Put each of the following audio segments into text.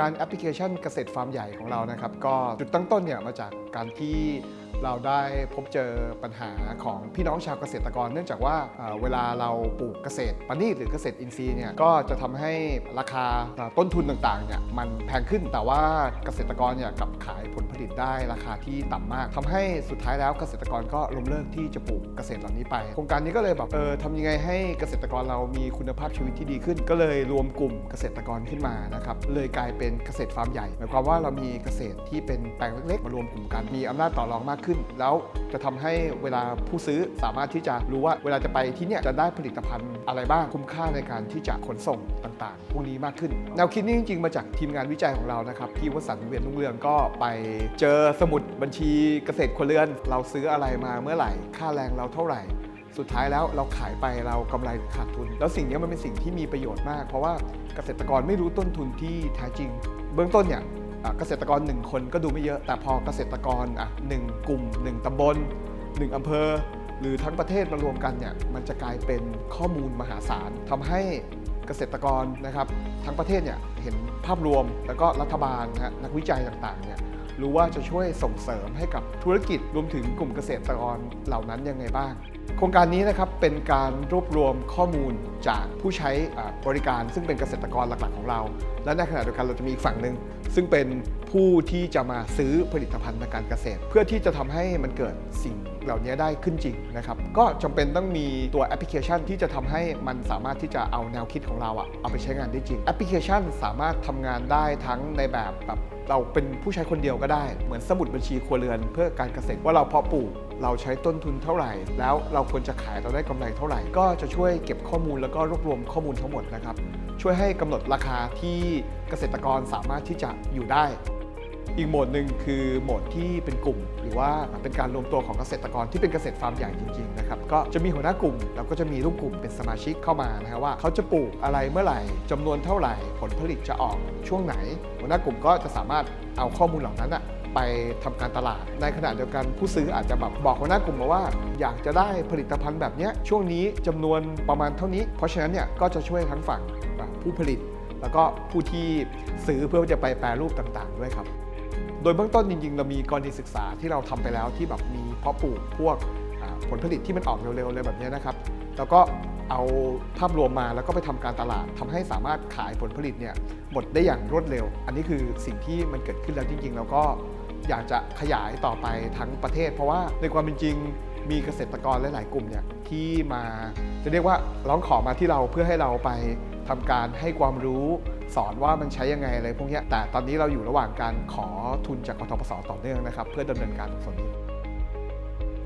การแอปพลิเคชันเกษตรฟาร์มใหญ่ของเรานะครับ ก็จุดตั้งต้นเนี่ยมาจากการที่เราได้พบเจอปัญหาของพี่น้องชาวเกษตรกร เนื่องจากว่าเวลาเราปลูกเกษตรปณีหรือเกษตรอินทรีย์เนี่ยก็จะทำให้ราคาต้นทุนต่างๆเนี่ยมันแพงขึ้นแต่ว่าเกษตรกรเนี่ยกลับขายผลผลิตได้ราคาที่ต่ำมากทำให้สุดท้ายแล้วเกษตรกรก็ล้มเลิกที่จะปลูกเกษตรเหล่านี้ไป โครงการนี้ก็เลยแบบเออทำยังไงให้เกษตรกรเรามีคุณภาพชีวิตที่ดีขึ้น ก็เลยรวมกลุ่มเกษตรกรขึ้นมานะครับเลยกลายเป็นเกษตรฟาร์มใหญ่หมายความว่าเรามีเกษตรที่เป็นแปลงเล็กๆ มารวมกลุ่มกัน มีอำนาจต่อรองมากขึ้น แล้วจะทำให้เวลาผู้ซื้อสามารถที่จะรู้ว่าเวลาจะไปที่เนี่ยจะได้ผลิตภัณฑ์อะไรบ้างคุ้มค่าในการที่จะขนส่งต่างๆ พวกนี้มากขึ้น แนวคิดนี้จริงๆ มาจากทีมงานวิจัยของเรานะครับพี่วสันต์เวียนรุ่งเรืองก็ไปเจอสมุดบัญชีเกษตรครัวเรือน เราซื้ออะไรมาเมื่อไหร่ ค่าแรงเราเท่าไหร่ สุดท้ายแล้วเราขายไปเรากำไรหรือขาดทุน แล้วสิ่งนี้มันเป็นสิ่งที่มีประโยชน์มาก เพราะว่าเกษตรกรไม่รู้ต้นทุนที่แท้จริง เบื้องต้นเนี่ยเกษตรกร1คนก็ดูไม่เยอะ แต่พอเกษตรกรอะหนึ่งกลุ่ม1ตำบล1อำเภอ หรือทั้งประเทศมารวมกันเนี่ยมันจะกลายเป็นข้อมูลมหาศาลทำให้เกษตรกรนะครับทั้งประเทศเนี่ยเห็นภาพรวมแล้วก็รัฐบาลนะนักวิจัยต่างๆเนี่ยรู้ว่าจะช่วยส่งเสริมให้กับธุรกิจรวมถึงกลุ่มเกษตรกรเหล่านั้นยังไงบ้าง โครงการนี้นะครับเป็นการรวบรวมข้อมูลจากผู้ใช้บริการ ซึ่งเป็นเกษตรกรหลักๆ ของเรา และในขณะเดียวกันเราจะมีอีกฝั่งหนึ่งซึ่งเป็นผู้ที่จะมาซื้อผลิตภัณฑ์ทางการเกษตร เพื่อที่จะทำให้มันเกิดสิ่ง เหล่านี้ได้ขึ้นจริงนะครับ ก็จำเป็นต้องมีตัวแอปพลิเคชันที่จะทำให้มันสามารถที่จะเอาแนวคิดของเราอะเอาไปใช้งานได้จริง แอปพลิเคชันสามารถทำงานได้ทั้งในแบบแบบเราเป็นผู้ใช้คนเดียวก็ได้ เหมือนสมุดบัญชีครัวเรือนเพื่อการเกษตรว่าเราเพาะปลูกเราใช้ต้นทุนเท่าไหร่ แล้วเราควรจะขายเราได้กำไรเท่าไหร่ ก็จะช่วยเก็บข้อมูลแล้วก็รวบรวมข้อมูลทั้งหมดนะครับ ช่วยให้กำหนดราคาที่เกษตรกรสามารถที่จะอยู่ได้ อีกโหมดหนึ่งคือโหมดที่เป็นกลุ่ม หรือว่าเป็นการรวมตัวของเกษตรกรที่เป็นเกษตรฟาร์มใหญ่จริงๆนะครับก็จะมีหัวหน้ากลุ่ม แล้วก็จะมีลูกกลุ่มเป็นสมาชิกเข้ามานะฮะว่าเขาจะปลูกอะไรเมื่อไหร่จำนวนเท่าไหร่ ผลผลิตจะออกช่วงไหน หัวหน้ากลุ่มก็จะสามารถเอาข้อมูลเหล่านั้นอะไปทำการตลาด ในขณะเดียวกันผู้ซื้ออาจจะแบบบอกหัวหน้ากลุ่มมาว่า อยากจะได้ผลิตภัณฑ์แบบนี้ช่วงนี้จำนวนประมาณเท่านี้ เพราะฉะนั้นเนี่ยก็จะช่วยทั้งฝั่งผู้ผลิต แล้วก็ผู้ที่ซื้อเพื่อจะไปแปรรูปต่างๆด้วยครับ โดยเบื้องต้นจริงๆ เรามีกรณีศึกษาที่เราทำไปแล้วที่แบบมีเพาะปลูกพวกผลผลิตที่มันออกเร็วๆเลยแบบนี้นะครับ แล้วก็เอาภาพรวมมาแล้วก็ไปทำการตลาดทำให้สามารถขายผลผลิตเนี่ยหมดได้อย่างรวดเร็ว อันนี้คือสิ่งที่มันเกิดขึ้นแล้วจริงๆ แล้วก็อยากจะขยายต่อไปทั้งประเทศ เพราะว่าในความเป็นจริงมีเกษตรกรหลายๆกลุ่มเนี่ยที่มาจะเรียกว่าร้องขอมาที่เราเพื่อให้เราไป ทำการให้ความรู้สอนว่ามันใช้ยังไงอะไรพวกนี้แต่ตอนนี้เราอยู่ระหว่างการขอทุนจากกทปสต่อเนื่องนะครับ เพื่อดำเนินการตรงส่วนนี้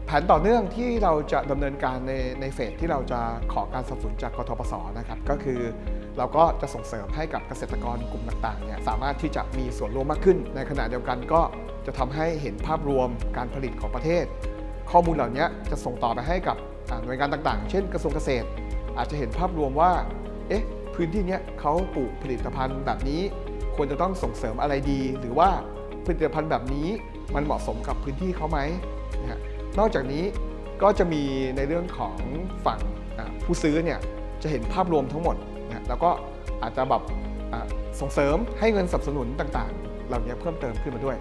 แผนต่อเนื่องที่เราจะดำเนินการในในเฟสที่เราจะขอการสนับสนุนจากกทปสนะครับ ก็คือเราก็จะส่งเสริมให้กับเกษตรกรกลุ่มต่างๆเนี่ยสามารถที่จะมีส่วนร่วมมากขึ้น ในขณะเดียวกันก็จะทำให้เห็นภาพรวมการผลิตของประเทศ ข้อมูลเหล่านี้จะส่งต่อไปให้กับหน่วยงานต่างๆ เช่น กระทรวงเกษตร อาจจะเห็นภาพรวมว่า เอ๊ะ พื้นที่นี้เขาปลูกผลิตภัณฑ์แบบนี้ ควรจะต้องส่งเสริมอะไรดี หรือว่าผลิตภัณฑ์แบบนี้มันเหมาะสมกับพื้นที่เขาไหมนะฮะนอกจากนี้ก็จะมีในเรื่องของฝั่งผู้ซื้อเนี่ยจะเห็นภาพรวมทั้งหมดนะฮะแล้วก็อาจจะแบบส่งเสริมให้เงินสนับสนุนต่างๆ เหล่านี้เพิ่มเติมขึ้นมาด้วย